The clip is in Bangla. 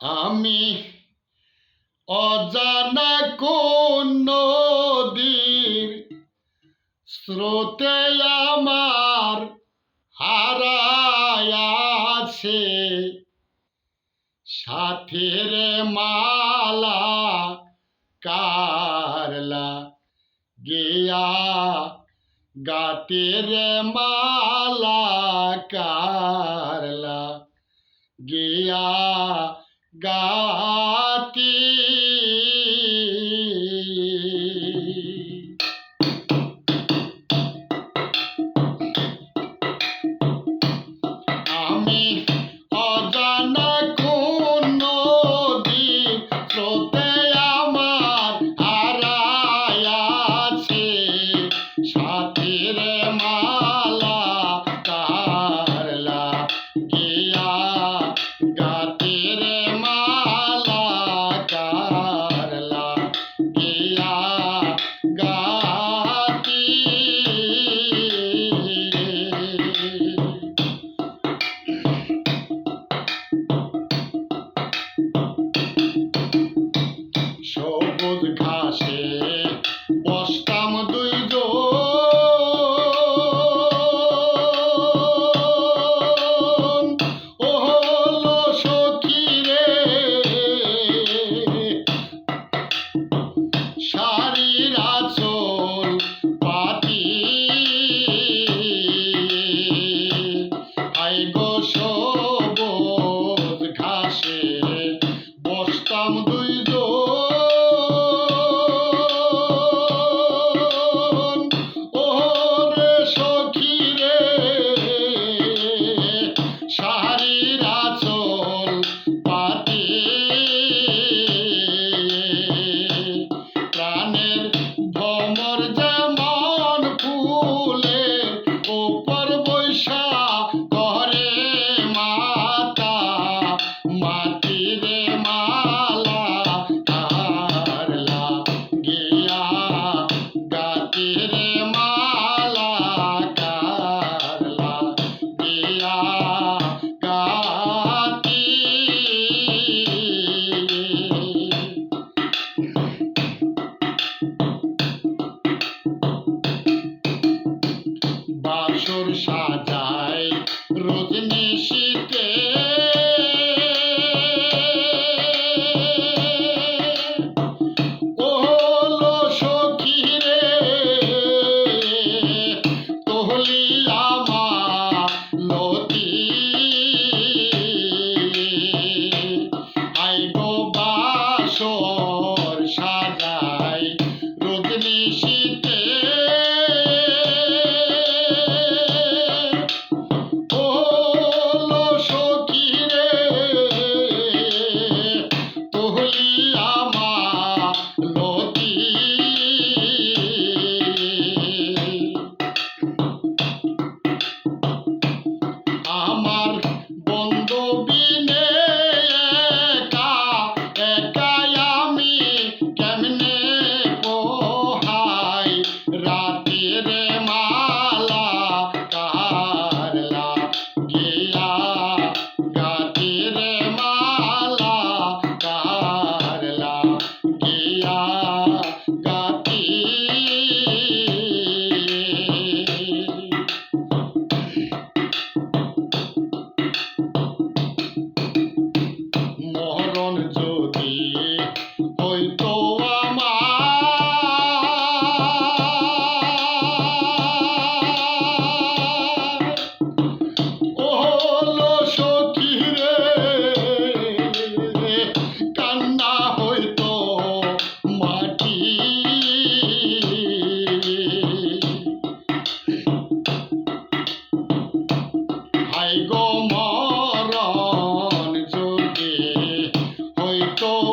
আমি অজানা কোন নদীর স্রোতে আমার হারায় আছে। সাথের মালা কারলা গিয়া গাতের মালা কারলা। গিয়া গাতি ராம Santo.